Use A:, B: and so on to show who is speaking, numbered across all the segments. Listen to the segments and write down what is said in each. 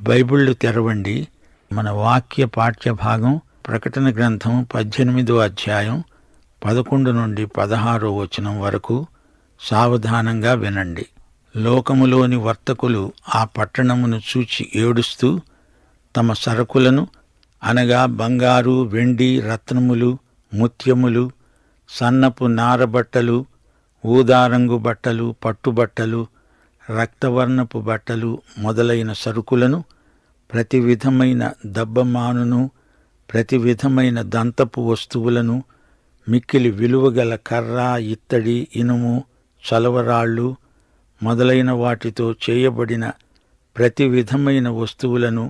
A: బైబిళ్ళు తెరవండి. మన వాక్య పాఠ్య భాగం ప్రకటన గ్రంథం పద్దెనిమిదో అధ్యాయం పదకొండు నుండి పదహారో వచనం వరకు సావధానంగా వినండి. లోకములోని వర్తకులు ఆ పట్టణమును చూచి ఏడుస్తూ తమ సరకులను అనగా బంగారు వెండి రత్నములు ముత్యములు సన్నపు నారబట్టలు ఊదారంగు బట్టలు పట్టుబట్టలు రక్తవర్ణపు బట్టలు మొదలైన సరుకులను ప్రతి విధమైన దబ్బమానును ప్రతి విధమైన దంతపు వస్తువులను మిక్కిలి విలువగల కర్ర ఇత్తడి ఇనుము చలవరాళ్ళు మొదలైన వాటితో చేయబడిన ప్రతి విధమైన వస్తువులను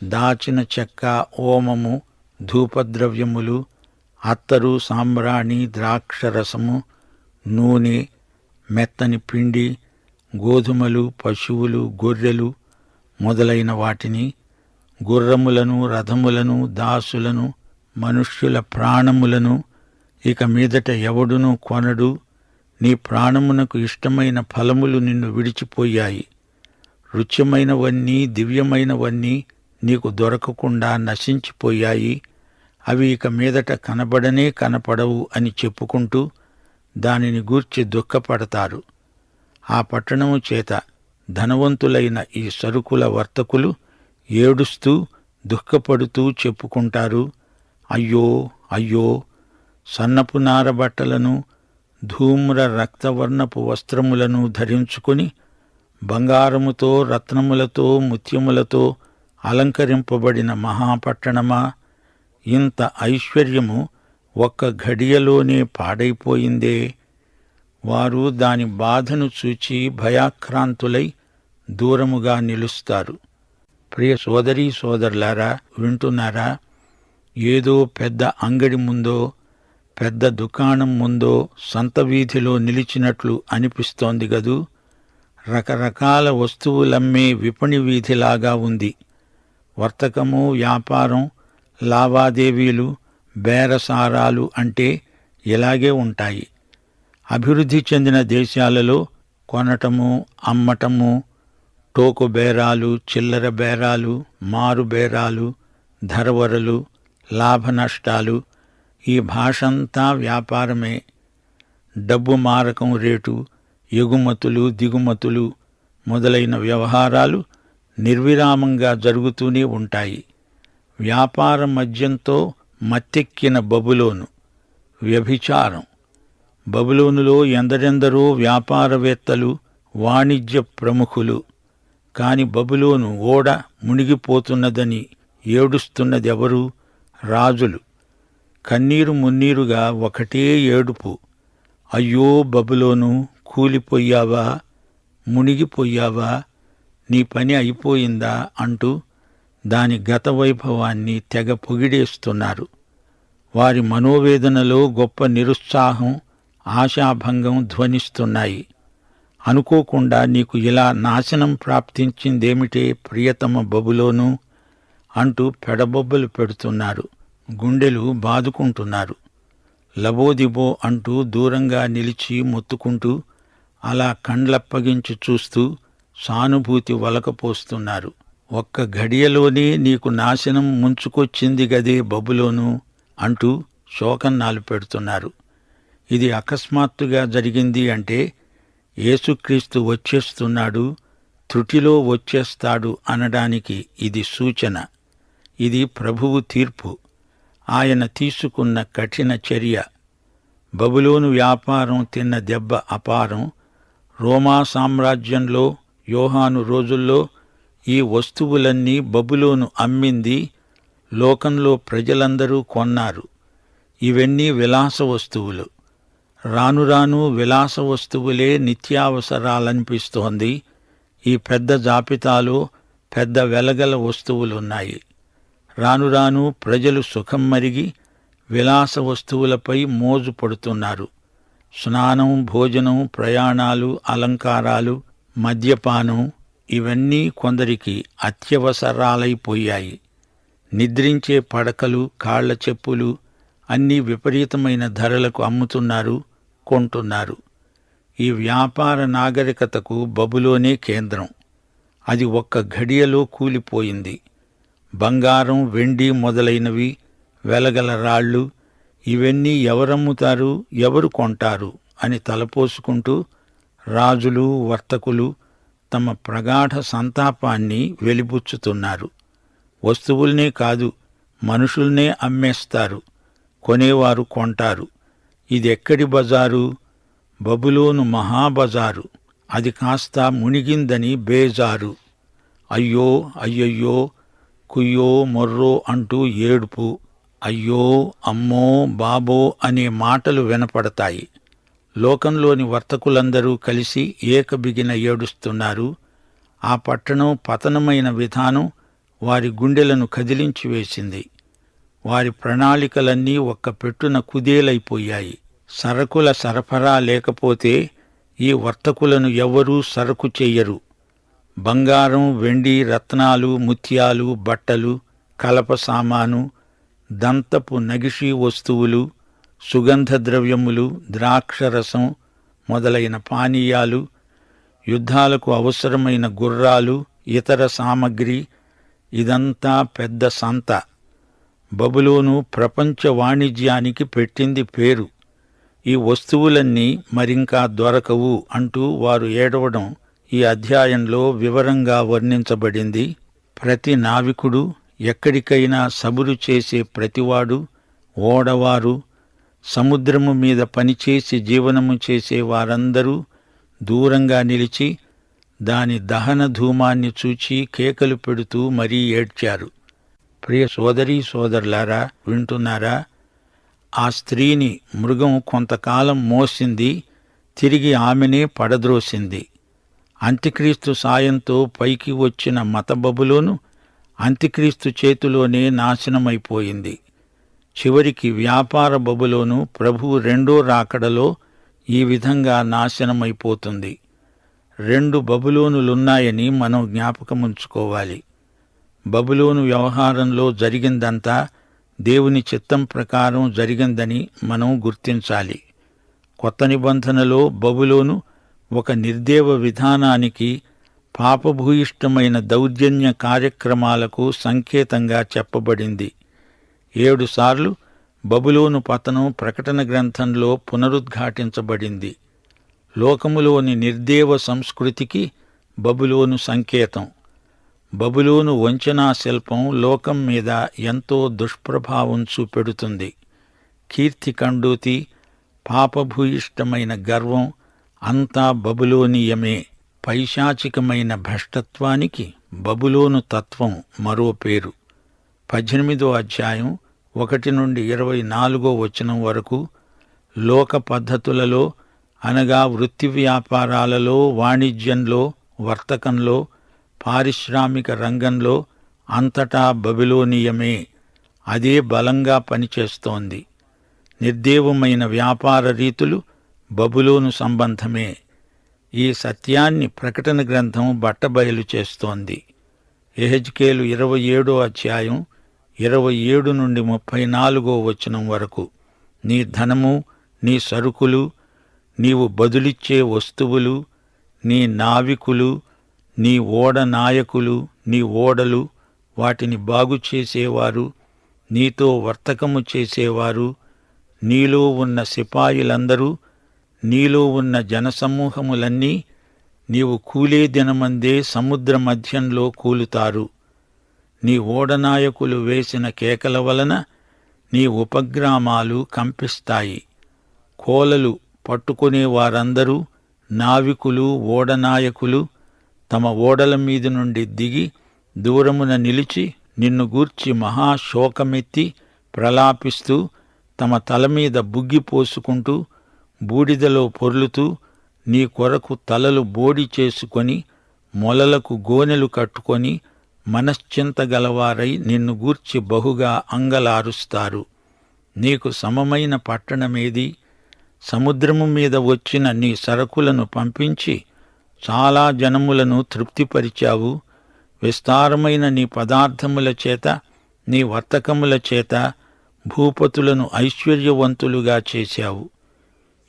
A: దాచిన చెక్క ఓమము ధూపద్రవ్యములు అత్తరు సాంబ్రాణి ద్రాక్షరసము నూనె మెత్తని పిండి గోధుమలు పశువులు గొర్రెలు మొదలైన వాటిని గుర్రములను రథములను దాసులను మనుష్యుల ప్రాణములను ఇక మీదట ఎవడును కొనడు. నీ ప్రాణమునకు ఇష్టమైన ఫలములు నిన్ను విడిచిపోయాయి. రుచ్యమైనవన్నీ దివ్యమైనవన్నీ నీకు దొరకకుండా నశించిపోయాయి. అవి ఇక మీదట కనబడనే కనపడవు అని చెప్పుకుంటూ దానిని గూర్చి దుఃఖపడతారు. ఆ పట్టణము చేత ధనవంతులైన ఈ సరుకుల వర్తకులు ఏడుస్తూ దుఃఖపడుతూ చెప్పుకుంటారు అయ్యో అయ్యో సన్నపు నార బట్టలను ధూమ్ర రక్తవర్ణపు వస్త్రములను ధరించుకుని బంగారముతో రత్నములతో ముత్యములతో అలంకరింపబడిన మహాపట్టణమా? ఇంత ఐశ్వర్యము ఒక్క ఘడియలోనే పాడైపోయిందే. వారు దాని బాధను చూచి భయాక్రాంతులై దూరముగా నిలుస్తారు. ప్రియ సోదరీ సోదరులారా వింటున్నారా? ఏదో పెద్ద అంగడి ముందో పెద్ద దుకాణం ముందో సంత వీధిలో నిలిచినట్లు అనిపిస్తోంది గదూ. రకరకాల వస్తువులమ్మే విపణి వీధిలాగా ఉంది. వర్తకము వ్యాపారం లావాదేవీలు బేరసారాలు అంటే ఇలాగే ఉంటాయి. అభివృద్ధి చెందిన దేశాలలో కొనటము అమ్మటము టోకు బేరాలు చిల్లర బేరాలు మారు బేరాలు ధరవరలు లాభ నష్టాలు ఈ భాషంతా వ్యాపారమే. డబ్బు మారకం రేటు ఎగుమతులు దిగుమతులు మొదలైన వ్యవహారాలు నిర్విరామంగా జరుగుతూనే ఉంటాయి. వ్యాపార మద్యంతో మత్తెక్కిన బబులోను. వ్యభిచారం. బబులోనులో ఎందరెందరో వ్యాపారవేత్తలు వాణిజ్య ప్రముఖులు. కాని బబులోను ఓడ మునిగిపోతున్నదని ఏడుస్తున్నదెవరు? రాజులు. కన్నీరు మున్నీరుగా ఒకటే ఏడుపు. అయ్యో బబులోను కూలిపోయావా? మునిగిపోయావా? నీ పని అయిపోయిందా? అంటూ దాని గత వైభవాన్ని తెగ పొగిడేస్తున్నారు. వారి మనోవేదనలో గొప్ప నిరుత్సాహం ఆశాభంగం ధ్వనిస్తున్నాయి. అనుకోకుండా నీకు ఇలా నాశనం ప్రాప్తించిందేమిటే ప్రియతమ బబులోను? అంటూ పెడబొబ్బలు పెడుతున్నారు. గుండెలు బాదుకుంటున్నారు. లబోదిబో అంటూ దూరంగా నిలిచి మొత్తుకుంటూ అలా కండ్లప్పగించి చూస్తూ సానుభూతి వలకపోస్తున్నారు. ఒక్క ఘడియలోనే నీకు నాశనం ముంచుకొచ్చింది గదే బబులోను? అంటూ శోకన్నాలు పెడుతున్నారు ఇది అకస్మాత్తుగా జరిగింది అంటే యేసుక్రీస్తు వచ్చేస్తున్నాడు త్రుటిలో వచ్చేస్తాడు అనడానికి ఇది సూచన. ఇది ప్రభువు తీర్పు. ఆయన తీసుకున్న కఠిన చర్య. బబులోను వ్యాపారం తిన్న దెబ్బ అపారం. రోమా సామ్రాజ్యంలో యోహాను రోజుల్లో ఈ వస్తువులన్నీ బబులోను అమ్మింది లోకంలో ప్రజలందరూ కొన్నారు. ఇవన్నీ విలాస వస్తువులు. రాను రాను విలాస వస్తువులే నిత్యావసరాలనిపిస్తోంది. ఈ పెద్ద జాబితాలో పెద్ద వెలగల వస్తువులున్నాయి. రాను రాను ప్రజలు సుఖం మరిగి విలాస వస్తువులపై మోజు పడుతున్నారు. స్నానం భోజనం ప్రయాణాలు అలంకారాలు మద్యపానం ఇవన్నీ కొందరికి అత్యవసరాలైపోయాయి. నిద్రించే పడకలు కాళ్ళ చెప్పులు అన్నీ విపరీతమైన ధరలకు అమ్ముతున్నారు. కొంటున్నారు ఈ వ్యాపార నాగరికతకు బబులోనే కేంద్రం. అది ఒక్క ఘడియలో కూలిపోయింది. బంగారం వెండి మొదలైనవి వెలగల రాళ్ళు ఇవన్నీ ఎవరమ్ముతారు ఎవరు కొంటారు అని తలపోసుకుంటూ రాజులు వర్తకులు తమ ప్రగాఢ సంతాపాన్ని వెలిబుచ్చుతున్నారు. వస్తువుల్నే కాదు మనుషుల్నే అమ్మేస్తారు కొనేవారు కొంటారు. ఇదెక్కడి బజారు? బబులోను మహాబజారు. అది కాస్త మునిగిందని బేజారు. అయ్యో అయ్యయ్యో కుయ్యో మొర్రో అంటూ ఏడుపు. అయ్యో అమ్మో బాబో అనే మాటలు వినపడతాయి. లోకంలోని వర్తకులందరూ కలిసి ఏకబిగిన ఏడుస్తున్నారు. ఆ పట్టణం పతనమైన విధానం వారి గుండెలను కదిలించి వేసింది. వారి ప్రణాళికలన్నీ ఒక్క పెట్టున కుదేలైపోయాయి. సరకుల సరఫరా లేకపోతే ఈ వర్తకులను ఎవ్వరూ సరకు చెయ్యరు. బంగారం వెండి రత్నాలు ముత్యాలు బట్టలు కలప సామాను దంతపు నగిషీ వస్తువులు సుగంధ ద్రవ్యములు ద్రాక్షరసం మొదలైన పానీయాలు యుద్ధాలకు అవసరమైన గుర్రాలు ఇతర సామగ్రి ఇదంతా పెద్ద సంత. బబులోను ప్రపంచ వాణిజ్యానికి పెట్టింది పేరు. ఈ వస్తువులన్నీ మరింకా దొరకవు అంటూ వారు ఏడవడం ఈ అధ్యాయంలో వివరంగా వర్ణించబడింది. ప్రతి నావికుడు ఎక్కడికైనా సబురు చేసే ప్రతివాడు ఓడవారు సముద్రము మీద పనిచేసి జీవనము చేసే వారందరూ దూరంగా నిలిచి దాని దహన ధూమాన్ని చూచి కేకలు పెడుతూ మరీ ఏడ్చారు. ప్రియ సోదరీ సోదరులారా వింటున్నారా? ఆ స్త్రీని మృగం కొంతకాలం మోసింది తిరిగి ఆమెనే పడద్రోసింది. అంత్యక్రీస్తు సాయంతో పైకి వచ్చిన మతబబులోను అంత్యక్రీస్తు చేతిలోనే నాశనమైపోయింది. చివరికి వ్యాపార బబులోను ప్రభు రెండో రాకడలో ఈ విధంగా నాశనమైపోతుంది. రెండు బబులోనులున్నాయని మనం జ్ఞాపకముంచుకోవాలి. బబులోను వ్యవహారంలో జరిగిందంతా దేవుని చిత్తం ప్రకారం జరిగిందని మనం గుర్తించాలి. కొత్త నిబంధనలో బబులోను ఒక నిర్దేవ విధానానికి పాపభూయిష్టమైన దౌర్జన్య కార్యక్రమాలకు సంకేతంగా చెప్పబడింది. ఏడుసార్లు బబులోను పతనం ప్రకటన గ్రంథంలో పునరుద్ఘాటించబడింది. లోకములోని నిర్దేవ సంస్కృతికి బబులోను సంకేతం. బబులోను వంచనా శిల్పం లోకం మీద ఎంతో దుష్ప్రభావం చూపెడుతుంది. కీర్తి కండూతి పాపభూయిష్టమైన గర్వం అంతా బబులోనియమే. పైశాచికమైన భ్రష్టత్వానికి బబులోను తత్వం మరో పేరు. పద్దెనిమిదో అధ్యాయం ఒకటి నుండి ఇరవై నాలుగో వచనం వరకు లోక పద్ధతులలో అనగా వృత్తి వ్యాపారాలలో వాణిజ్యంలో వర్తకంలో పారిశ్రామిక రంగంలో అంతటా బబిలోనియమే. అదే బలంగా పనిచేస్తోంది. నిర్దేవమైన వ్యాపార రీతులు బబులోను సంబంధమే. ఈ సత్యాన్ని ప్రకటన గ్రంథం బట్టబయలు చేస్తోంది. ఎహెజ్కేలు ఇరవై ఏడో అధ్యాయం ఇరవై ఏడు నుండి ముప్పై నాలుగో వచనం వరకు. నీ ధనము నీ సరుకులు నీవు బదులిచ్చే వస్తువులు నీ నావికులు నీ ఓడ నాయకులు నీ ఓడలు వాటిని బాగు చేసేవారు నీతో వర్తకము చేసేవారు. నీలో ఉన్న సిపాయిలందరూ నీలో ఉన్న జనసమూహములన్నీ నీవు కూలే దినమందే సముద్ర మధ్యంలో కూలుతారు. నీ ఓడనాయకులు వేసిన కేకల వలన నీ ఉపగ్రామాలు కంపిస్తాయి. కోలలు పట్టుకునే వారందరూ నావికులు ఓడనాయకులు తమ ఓడల మీద నుండి దిగి దూరమున నిలిచి నిన్ను గూర్చి మహాశోకమెత్తి ప్రలాపిస్తూ తమ తల మీద బుగ్గి పోసుకుంటూ బూడిదలో పొర్లుతూ నీ కొరకు తలలు బోడి చేసుకొని మొలలకు గోనెలు కట్టుకొని మనశ్చింత గలవారై నిన్ను గూర్చి బహుగా అంగలారుస్తారు. నీకు సమమైన పట్టణమేది? సముద్రము మీద వచ్చిన నీ సరకులను పంపించి చాలా జనములను తృప్తిపరిచావు. విస్తారమైన నీ పదార్థముల చేత నీ వర్తకముల చేత భూపతులను ఐశ్వర్యవంతులుగా చేశావు.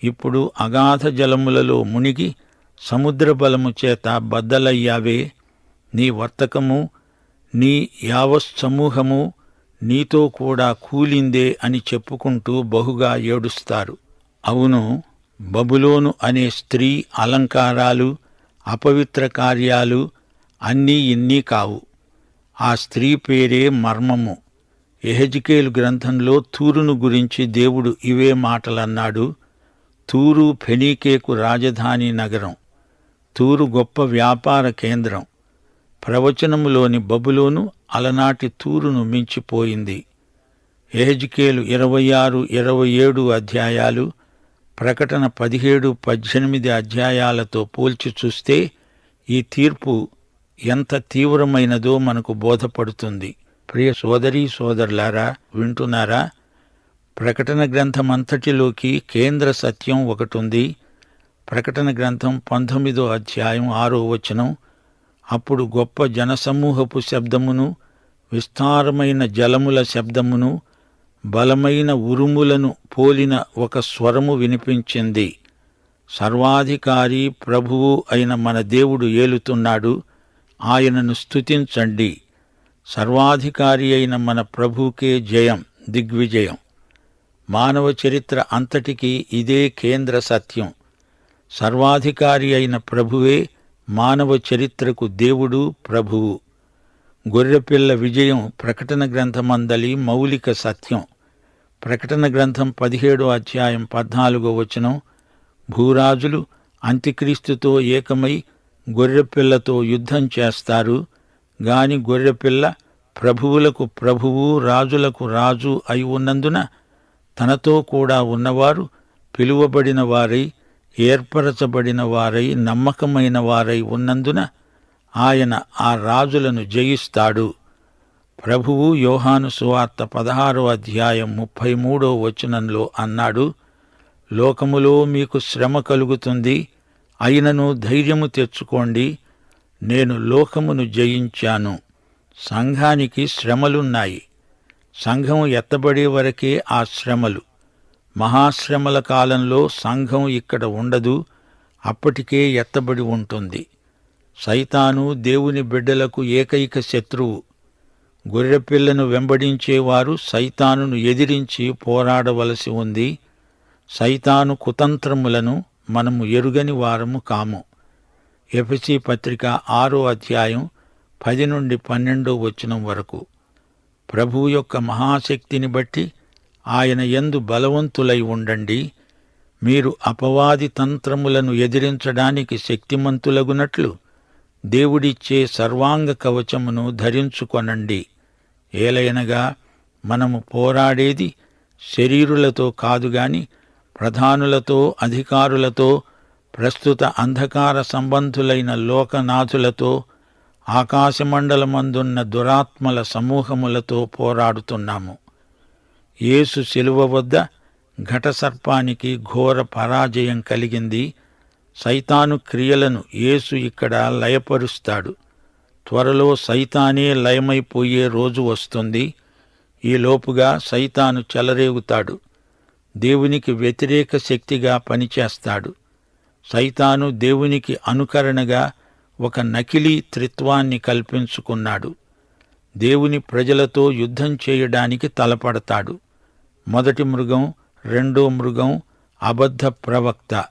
A: ఇప్పుడు అగాధ జలములలో మునిగి సముద్ర బలము చేత బద్దలయ్యావే. నీ వర్తకము నీ యావస్సమూహము నీతో కూడా కూలిందే అని చెప్పుకుంటూ బహుగా ఏడుస్తారు. అవును బబులోను అనే స్త్రీ అలంకారాలు అపవిత్ర కార్యాలు అన్నీ ఇన్నీ కావు. ఆ స్త్రీ పేరే మర్మము. ఎహెజికేలు గ్రంథంలో తూరును గురించి దేవుడు ఇవే మాటలన్నాడు. తూరు ఫెనీకేకు రాజధాని నగరం. తూరు గొప్ప వ్యాపార కేంద్రం. ప్రవచనములోని బబులోను అలనాటి తూరును మించిపోయింది. ఎహెజికేలు ఇరవై ఆరు ఇరవై ఏడు అధ్యాయాలు ప్రకటన పదిహేడు పద్దెనిమిది అధ్యాయాలతో పోల్చి చూస్తే ఈ తీర్పు ఎంత తీవ్రమైనదో మనకు బోధపడుతుంది. ప్రియ సోదరీ సోదరులారా వింటున్నారా? ప్రకటన గ్రంథం అంతటిలోకి కేంద్ర సత్యం ఒకటుంది. ప్రకటన గ్రంథం పంతొమ్మిదో అధ్యాయం ఆరో వచనం. అప్పుడు గొప్ప జనసమూహపు శబ్దమును విస్తారమైన జలముల శబ్దమును బలమైన ఉరుములను పోలిన ఒక స్వరము వినిపించింది. సర్వాధికారి ప్రభువు అయిన మన దేవుడు ఏలుతున్నాడు ఆయనను స్తుతించండి. సర్వాధికారి అయిన మన ప్రభువుకే జయం దిగ్విజయం. మానవ చరిత్ర అంతటికీ ఇదే కేంద్ర సత్యం. సర్వాధికారి అయిన ప్రభువే మానవ చరిత్రకు దేవుడు ప్రభువు. గొర్రెపిల్ల విజయం ప్రకటన గ్రంథమందలి మౌలిక సత్యం. ప్రకటన గ్రంథం పదిహేడో అధ్యాయం పద్నాలుగో వచనం. భూరాజులు అంత్యక్రీస్తుతో ఏకమై గొర్రెపిల్లతో యుద్ధం చేస్తారు. గాని గొర్రెపిల్ల ప్రభువులకు ప్రభువు రాజులకు రాజు అయి ఉన్నందున తనతో కూడా ఉన్నవారు పిలువబడిన వారై ఏర్పరచబడిన వారై నమ్మకమైన వారై ఉన్నందున ఆయన ఆ రాజులను జయిస్తాడు. ప్రభువు యోహాను సువార్త పదహారో అధ్యాయం ముప్పై మూడో వచనంలో అన్నాడు లోకములో మీకు శ్రమ కలుగుతుంది అయినను ధైర్యము తెచ్చుకోండి నేను లోకమును జయించాను సంఘానికి శ్రమలున్నాయి. సంఘం ఎత్తబడే వరకే ఆ శ్రమలు. మహాశ్రమల కాలంలో సంఘం ఇక్కడ ఉండదు అప్పటికే ఎత్తబడి ఉంటుంది. సైతాను దేవుని బిడ్డలకు ఏకైక శత్రువు. గొర్రెపిల్లను వెంబడించేవారు సైతానును ఎదిరించి పోరాడవలసి ఉంది. సైతాను కుతంత్రములను మనము ఎరుగని వారము కాము. ఎఫ్సి పత్రిక ఆరో అధ్యాయం పది నుండి పన్నెండో వచనం వరకు. ప్రభువు యొక్క మహాశక్తిని బట్టి ఆయన ఎందు బలవంతులై ఉండండి. మీరు అపవాది తంత్రములను ఎదిరించడానికి శక్తిమంతులగునట్లు దేవుడిచ్చే సర్వాంగ కవచమును ధరించుకొనండి. ఏలయనగా మనము పోరాడేది శరీరులతో కాదుగాని ప్రధానులతో అధికారులతో ప్రస్తుత అంధకార సంబంధులైన లోకనాథులతో ఆకాశమండలమందున్న దురాత్మల సమూహములతో పోరాడుతున్నాము. యేసు శిలువ వద్ద ఘటసర్పానికి ఘోర పరాజయం కలిగింది. సైతాను క్రియలను యేసు ఇక్కడ లయపరుస్తాడు. త్వరలో సైతానే లయమైపోయే రోజు వస్తుంది. ఈ లోపుగా సైతాను చెలరేగుతాడు. దేవునికి వ్యతిరేక శక్తిగా పనిచేస్తాడు. సైతాను దేవునికి అనుకరణగా ఒక నకిలీ త్రిత్వాన్ని కల్పించుకున్నాడు. దేవుని ప్రజలతో యుద్ధం చేయడానికి తలపడతాడు. మొదటి మృగం రెండో మృగం అబద్ధ ప్రవక్త.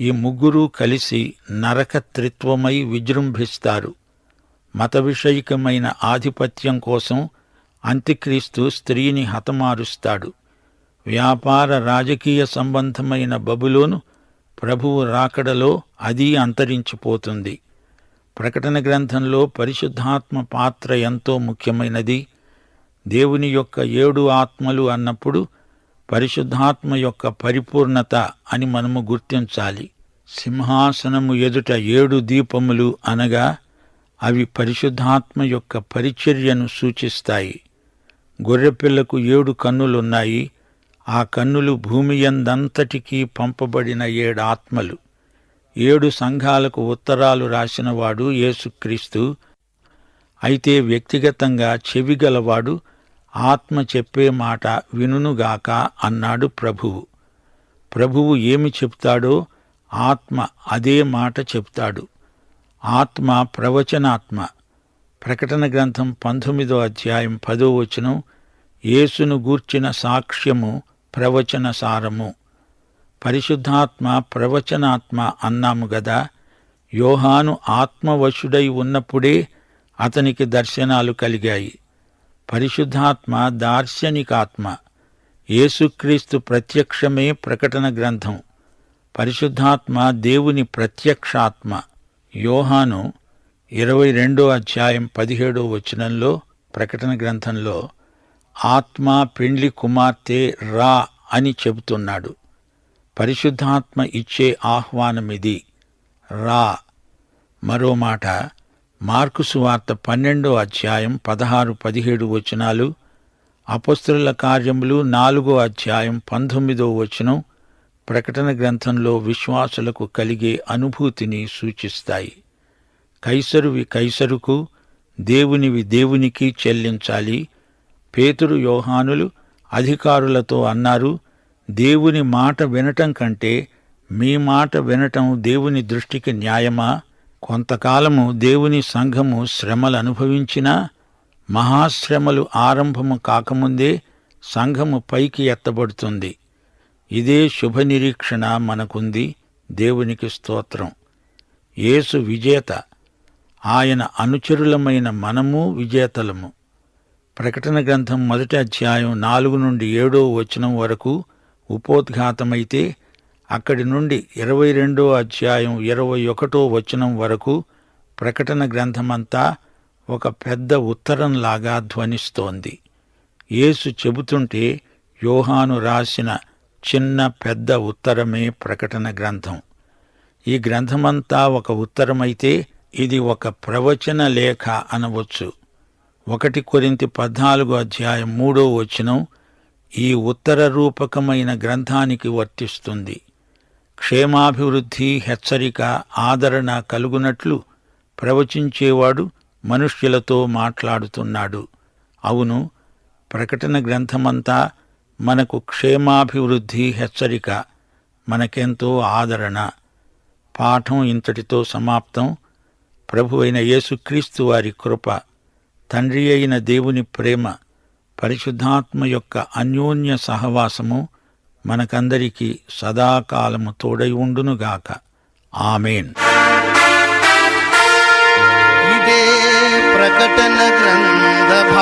A: ఈ ముగ్గురూ కలిసి నరక త్రిత్వమై విజృంభిస్తారు. మత విషయికమైన ఆధిపత్యం కోసం అంత్యక్రీస్తు స్త్రీని హతమారుస్తాడు. వ్యాపార రాజకీయ సంబంధమైన బబులోను ప్రభువు రాకడలో అది అంతరించిపోతుంది. ప్రకటన గ్రంథంలో పరిశుద్ధాత్మ పాత్ర ఎంతో ముఖ్యమైనది. దేవుని యొక్క ఏడు ఆత్మలు అన్నప్పుడు పరిశుద్ధాత్మ యొక్క పరిపూర్ణత అని మనము గుర్తించాలి. సింహాసనము ఎదుట ఏడు దీపములు అనగా అవి పరిశుద్ధాత్మ యొక్క పరిచర్యను సూచిస్తాయి. గొర్రెపిల్లకు ఏడు కన్నులున్నాయి. ఆ కన్నులు భూమి ఎందంతటికీ పంపబడిన ఏడు ఆత్మలు. ఏడు సంఘాలకు ఉత్తరాలు రాసినవాడు యేసుక్రీస్తు. అయితే వ్యక్తిగతంగా చెవిగలవాడు ఆత్మ చెప్పే మాట వినుగాక అన్నాడు ప్రభువు. ప్రభువు ఏమి చెప్తాడో ఆత్మ అదే మాట చెప్తాడు. ఆత్మ ప్రవచనాత్మ. ప్రకటన గ్రంథం పంతొమ్మిదో అధ్యాయం పదో వచనం యేసును గూర్చిన సాక్ష్యము ప్రవచన సారము. పరిశుద్ధాత్మ ప్రవచనాత్మ అన్నాము గదా యోహాను ఆత్మవశుడై ఉన్నప్పుడే అతనికి దర్శనాలు కలిగాయి. పరిశుద్ధాత్మ దార్శనికాత్మ. యేసుక్రీస్తు ప్రత్యక్షమే ప్రకటన గ్రంథం. పరిశుద్ధాత్మ దేవుని ప్రత్యక్షాత్మ. యోహాను ఇరవై రెండో అధ్యాయం పదిహేడో వచనంలో ప్రకటన గ్రంథంలో ఆత్మ పెండ్లి కుమార్తె రా అని చెబుతున్నాడు. పరిశుద్ధాత్మ ఇచ్చే ఆహ్వానమిది. రా. మరో మాట మార్కు సువార్త పన్నెండో అధ్యాయం పదహారు పదిహేడు వచనాలు అపస్తుల కార్యములు నాలుగో అధ్యాయం పంతొమ్మిదో వచనం ప్రకటన గ్రంథంలో విశ్వాసులకు కలిగే అనుభూతిని సూచిస్తాయి. కైసరువి కైసరుకు దేవునివి దేవునికి చెల్లించాలి. పేతురు యోహానులు అధికారులతో అన్నారు దేవుని మాట వినటం కంటే మీ మాట వినటం దేవుని దృష్టికి న్యాయమా? కొంతకాలము దేవుని సంఘము శ్రమలు అనుభవించినా మహాశ్రమలు ఆరంభము కాకముందే సంఘము పైకి ఎత్తబడుతుంది. ఇదే శుభ నిరీక్షణ మనకుంది దేవునికి స్తోత్రం. యేసు విజేత ఆయన అనుచరులమైన మనము విజేతలము. ప్రకటన గ్రంథం మొదటి అధ్యాయం నాలుగు నుండి ఏడో వచనం వరకు ఉపోద్ఘాతమైతే అక్కడి నుండి ఇరవై రెండో అధ్యాయం ఇరవై ఒకటో వచనం వరకు ప్రకటన గ్రంథమంతా ఒక పెద్ద ఉత్తరంలాగా ధ్వనిస్తోంది. యేసు చెబుతుంటే యోహాను రాసిన చిన్న పెద్ద ఉత్తరమే ప్రకటన గ్రంథం. ఈ గ్రంథమంతా ఒక ఉత్తరమైతే ఇది ఒక ప్రవచన లేఖ అనవచ్చు. ఒకటి కొరింతి పద్నాలుగు అధ్యాయం మూడో వచనం ఈ ఉత్తర రూపకమైన గ్రంథానికి వర్తిస్తుంది. క్షేమాభివృద్ధి హెచ్చరిక ఆదరణ కలుగునట్లు ప్రవచించేవాడు మనుష్యులతో మాట్లాడుతున్నాడు. అవును ప్రకటన గ్రంథమంతా మనకు క్షేమాభివృద్ధి హెచ్చరిక మనకెంతో ఆదరణ. పాఠం ఇంతటితో సమాప్తం. ప్రభువైన యేసుక్రీస్తు వారి కృప తండ్రి అయిన దేవుని ప్రేమ పరిశుద్ధాత్మ యొక్క అన్యోన్య సహవాసము మనకందరికీ సదాకాలము తోడై ఉండునుగాక. ఆమెన్.
B: ఇదే ప్రకటన గ్రంథ